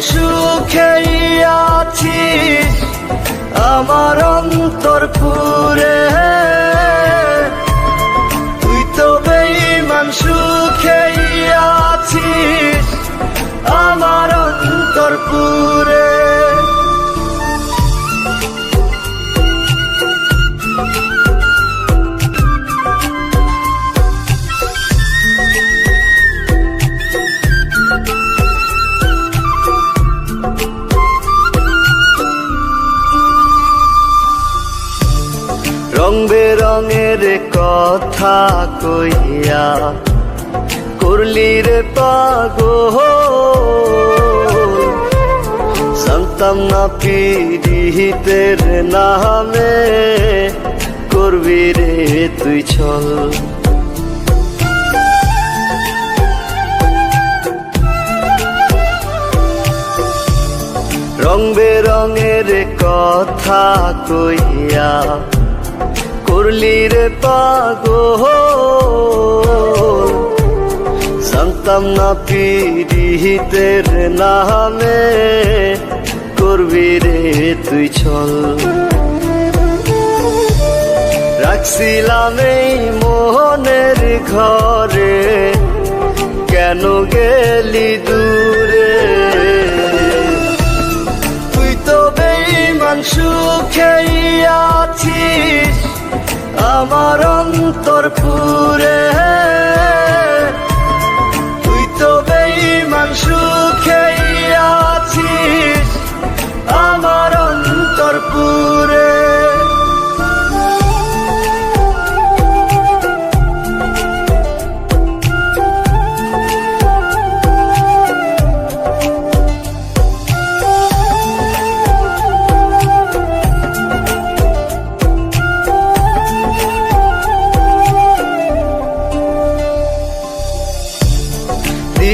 বেইমান আছি আমার অন্তর পুরে। তুই তো বেইমান সুখে আছি আমার অন্তর পুরে। বেরঙের কথা কইয়া করলি রে পাগো জানতাম না পিড়িতের নামে করবি রে তুই ছল রং বেরঙের কথা কইয়া করলি রে পাগো জানতাম না পিড়িতের নামে করবি রে তুই ছল রাখছিলাম এই মোহনের ঘরে, কেন গেলি দূরে? অন্তর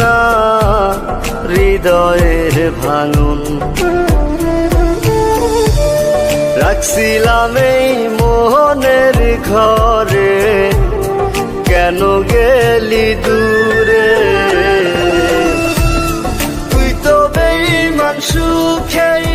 না হৃদয়ের ভাঙন। রাখছিলাম এই মোহনের ঘরে কেন গেলি দূরে? তুই তো বেইমান সুখেই